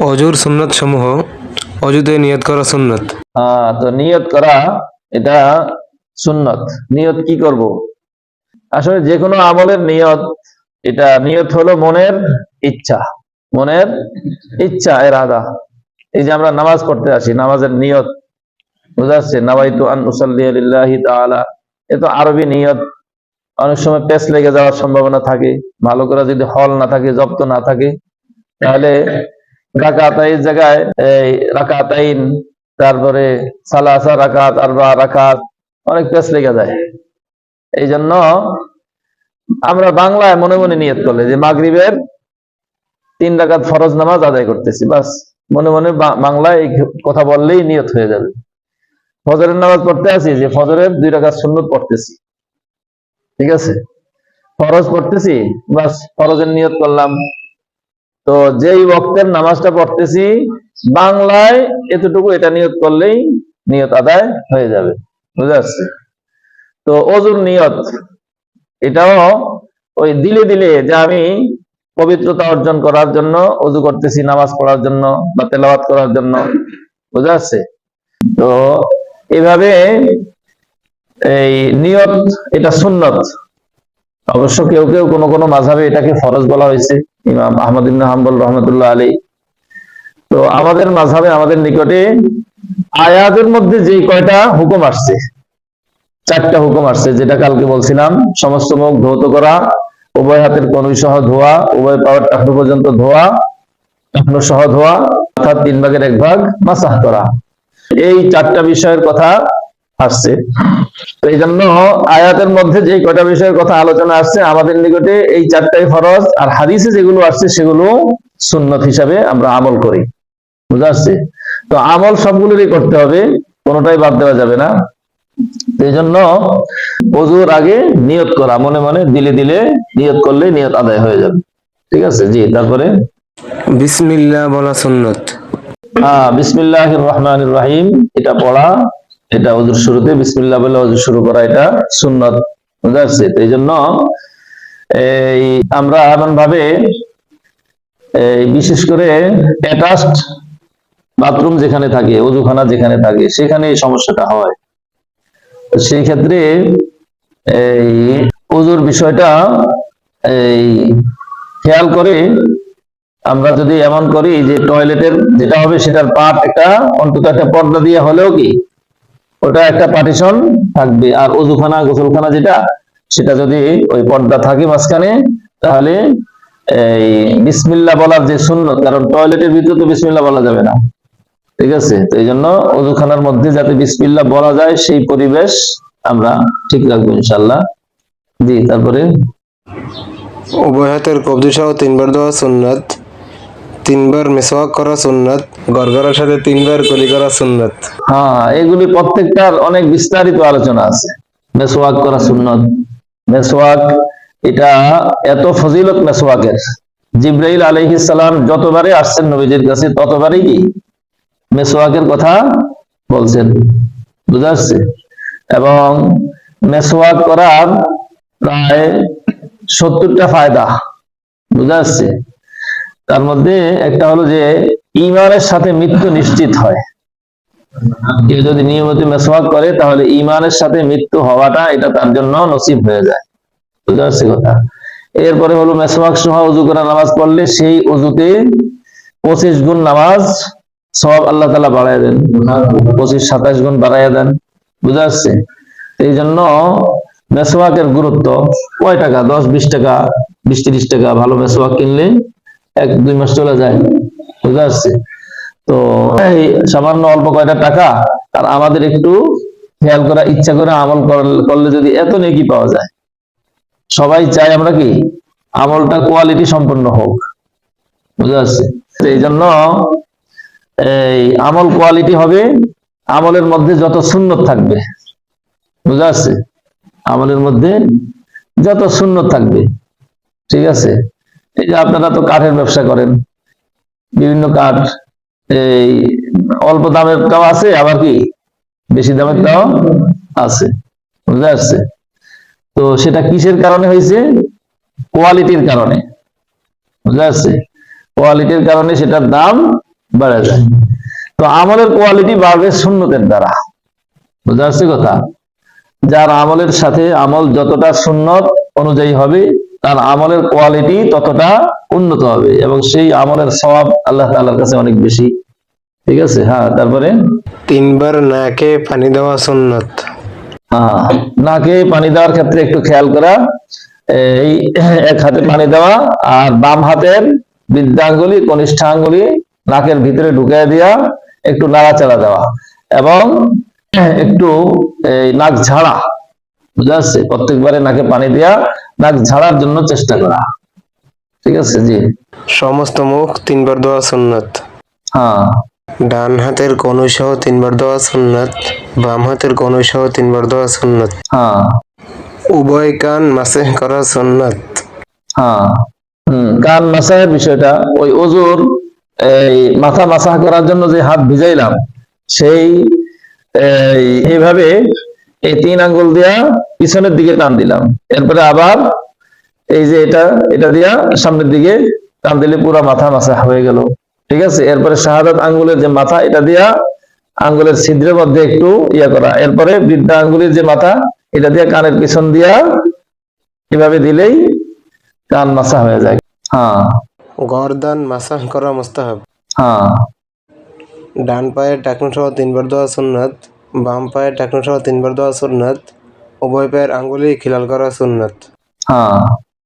অজুর সুন্নত সমূহ অজুতে নিয়ত করা সুন্নত। আহ, তো নিয়ত করা এটা সুন্নত। নিয়ত কি করব? আসলে যে কোনো আমলের নিয়ত এটা নিয়ত হলো মনের ইচ্ছা। মনের ইচ্ছা এর আদা এই যে আমরা নামাজ পড়তে আসি নামাজের নিয়ত বুঝা যাচ্ছে? নাওয়াইতু আন এ তো আরবি নিয়ত। অনেক সময় পেস লেগে যাওয়ার সম্ভাবনা থাকে। ভালো করে যদি হল না থাকে জব্দ না থাকে তাহলে জায়গায়, এই রাকাতাইন, তারপরে সালাসা রাকাত, আরবা রাকাত, অনেক পেস লেগে যায়। এই জন্য আমরা বাংলায় মনে মনে নিয়ত করলে যে মাগরিবের তিন রাকাত ফরজ নামাজ আদায় করতেছি, বাস। মনে মনে বাংলায় কথা বললেই নিয়ত হয়ে যাবে। ফজরের নামাজ পড়তে আছি যে ফজরের দুই রাকাত সুন্নত পড়তেছি। ঠিক আছে? ফরজ পড়তেছি, বাস, ফরজের নিয়ত করলাম। তো যেই বক্তের নামাজটা পড়তেছি, বাংলায় এতটুকু এটা নিয়ত করলেই নিয়ত আদায় হয়ে যাবে। বুঝা যাচ্ছে? তো অজুর নিয়ত, এটাও ওই দিলে দিলে যে আমি পবিত্রতা অর্জন করার জন্য, অজু করতেছি, নামাজ পড়ার জন্য বা তেলাওয়াত করার জন্য। বুঝা যাচ্ছে? তো এভাবে এই নিয়ত, এটা সুন্নত। অবশ্য কেউ কেউ কোনো কোনো মাঝাবে এটাকে ফরজ বলা হয়েছে, ইমাম আহমদ ইবনে হাম্বল রহমতুল্লাহ আলী তো আমাদের মাঝাবে আমাদের নিকটে আয়াতের মধ্যে যে কয়টা হুকুম আসছে, চারটা হুকুম আসছে, যেটা কালকে বলছিলাম, সমস্ত মুখ ধৌত করা, উভয় হাতের কনুই সহ ধোয়া, উভয় পাওয়ার টাকনু পর্যন্ত ধোয়া, টাকনু সহ ধোয়া, অর্থাৎ তিন ভাগের এক ভাগ মাসাহ করা। এই চারটা বিষয়ের কথা আসছে। এই জন্য আয়াতের মধ্যে যে কয়টা বিষয়ের কথা আলোচনা আসছে আমাদের নিকটে এই চারটাই ফরজ আর হাদিসে যেগুলো আসছে সেগুলো সুন্নত হিসাবে আমরা আমল করি। বুঝা আসছে? তো আমল সবগুলোরই করতে হবে কোনোটাই বাদ দেওয়া যাবে না। এই জন্য অজুর আগে নিয়ত করা মনে মনে দিলে দিলে নিয়ত করলে নিয়ত আদায় হয়ে যাবে। ঠিক আছে? জি তারপরে? বিসমিল্লাহ বলা সুন্নত। হ্যাঁ বিসমিল্লাহ রহমান রাহিম এটা পড়া। এটা ওজুর শুরুতে, বিসমিল্লাহ বলে ওজুর শুরু করা এটা সুন্নত। বুঝা যাচ্ছে তো এই জন্য এই আমরা এমন ভাবে বিশেষ করে অ্যাটাচড বাথরুম যেখানে থাকে, অজুখানা যেখানে থাকে, সেখানে এই সমস্যাটা হয়। সেই ক্ষেত্রে এই ওজুর বিষয়টা এই খেয়াল করে আমরা যদি এমন করি যে টয়লেটের যেটা হবে সেটার পাট একটা অন্তত একটা পর্দা দিয়ে হলেও কি ওটা একটা পার্টিশন থাকবে। আর অজুখানা গোসলখানা যেটা, সেটা যদি ওই পর্দা থাকে মাঝখানে, তাহলে এই বিসমিল্লা বলার যে সুন্নত, কারণ টয়লেটের ভিতরে তো বিসমিল্লা বলা যাবে না। ঠিক আছে? তো এই জন্য অজুখানার মধ্যে যাতে বিসমিল্লা বলা যায়, সেই পরিবেশ আমরা ঠিক রাখব ইনশাল্লাহ জি, তারপরে? উভয় হাতের কবজি সহ তিনবার দেওয়া সুন্নত। তিনবার মেসওয়াক করা সুন্নত গড়গড়ার সাথে তিনবার কলি করা সুন্নত। হ্যাঁ এগুলি প্রত্যেকটার অনেক বিস্তারিত আলোচনা আছে। মেসোয়াক করা সুন্নত। মেসোয়াক এটা এত ফজিলত মেসোয়াকের জিব্রাইল আলাইহিস সালাম যতবারই আসছেন নবীজির কাছে, ততবারই কি? মেসোয়াকের কথা বলছেন। বুঝা যাচ্ছে? এবং মেসোয়াক করার প্রায় সত্তরটা ফায়দা। বুঝা যাচ্ছে? তার মধ্যে একটা হলো যে ইমানের সাথে মৃত্যু নিশ্চিত হয়। কেউ যদি নিয়মিত মেসওয়াক করে, তাহলে ইমানের সাথে মৃত্যু হওয়াটা এটা তার জন্য নসিব হয়ে যায়। বুঝতে পারছি কথা? এরপরে হলো মেসওয়াক সহ উজু করা নামাজ পড়লে সেই উজুতে পঁচিশ গুণ নামাজ সব আল্লাহ তালা বাড়াই দেন। পঁচিশ, সাতাশ গুণ বাড়াইয়া দেন। বুঝা যাচ্ছে এই জন্য মেসওয়াকের গুরুত্ব কয় টাকা? দশ, বিশ টাকা, বিশ, তিরিশ টাকা ভালো মেসওয়াক কিনলে এক, দুই মাস চলে যায়। বুঝা যাচ্ছে? তো এই সামান্য অল্প কয়টা টাকা, আর আমাদের একটু খেয়াল করা, ইচ্ছা করে আমল করলে- যদি এত নেকি পাওয়া যায়। সবাই চাই আমরা কি, আমলটা কোয়ালিটি সম্পন্ন হোক। বুঝা যাচ্ছে? এই জন্য এই আমল কোয়ালিটি হবে, আমলের মধ্যে যত সুন্নত থাকবে। বুঝা যাচ্ছে? আমলের মধ্যে যত সুন্নত থাকবে। ঠিক আছে? এই যে আপনারা তো কাঠের ব্যবসা করেন, বিভিন্ন কাঠ, এই অল্প দামেরটাও আছে, আবার কি বেশি দামেরটাও আছে, বুঝতে পারছে তো সেটা কিসের কারণে হয়েছে? কোয়ালিটির কারণে, বুঝতে পারছে কোয়ালিটির কারণে সেটার দাম বেড়ে যায়। তো আমলের কোয়ালিটি বাড়বে সুন্নতের দ্বারা, বুঝতে পারছি কথা? যার আমলের সাথে আমল যতটা সুন্নত অনুযায়ী হবে তার আমলের কোয়ালিটি ততটা উন্নত হবে এবং সেই আমলের সওয়াব আল্লাহ তাআলার কাছে অনেক বেশি। ঠিক আছে? হ্যাঁ তারপরে? তিনবার নাকে পানি দেওয়া সুন্নত। হ্যাঁ, নাকে পানি দেওয়ার ক্ষেত্রে একটু খেয়াল করা। এই এক হাতে পানি দেওয়া আর বাম হাতের বৃদ্ধাঙ্গুলি কনিষ্ঠাঙ্গুলি নাকের ভিতরে ঢুকিয়ে দেওয়া একটু নাড়াচাড়া দেওয়া এবং একটু এই নাক ঝাড়া। বুঝা যাচ্ছে প্রত্যেকবারে নাকে পানি দেওয়া নাক ঝাড়ার জন্য চেষ্টা করা। ঠিক আছে জি। সমস্ত মুখ তিনবার দেওয়া সুন্নত। হ্যাঁ। ডান হাতের সহ তিনবার দেওয়া সুন্নত বাম হাতের সহ তিনবার দেওয়া সুন্নত। হ্যাঁ। উভয় কান মাসে করা সুন্নত। হ্যাঁ। কান মাসাহের বিষয়টা ওই অজুর এই মাথা মাসাহ করার জন্য যে হাত ভিজাইলাম সেই এই, এইভাবে এই তিন আঙ্গুল দিয়া পিছনের দিকে টান দিলাম। এরপরে আবার এই যে এটা এটা দিয়া সামনের দিকে টান দিলে পুরো মাথা মাসা হয়ে গেল। ঠিক আছে? এরপরে শাহাদাত আঙ্গুলের যে মাথা এটা দিয়া আঙ্গুলের ছিদ্রের মধ্যে একটু ইয়া করা। এরপরে বৃদ্ধা আঙ্গুলের যে মাথা এটা দিয়া কানের পিছন দিয়া এভাবে দিলেই কান মাসা হয়ে যায়। হ্যাঁ। গরদান মাসাহ করা মুস্তাহাব। হ্যাঁ। ডান পায়ের টাকনু সহ তিনবার দেওয়া সুন্নত। বাম পায়ের ঢাকনা সহ তিনবার দেওয়া সুন্নত উভয় পায়ের আঙ্গুলি খিলাল করা সুন্নত। হ্যাঁ।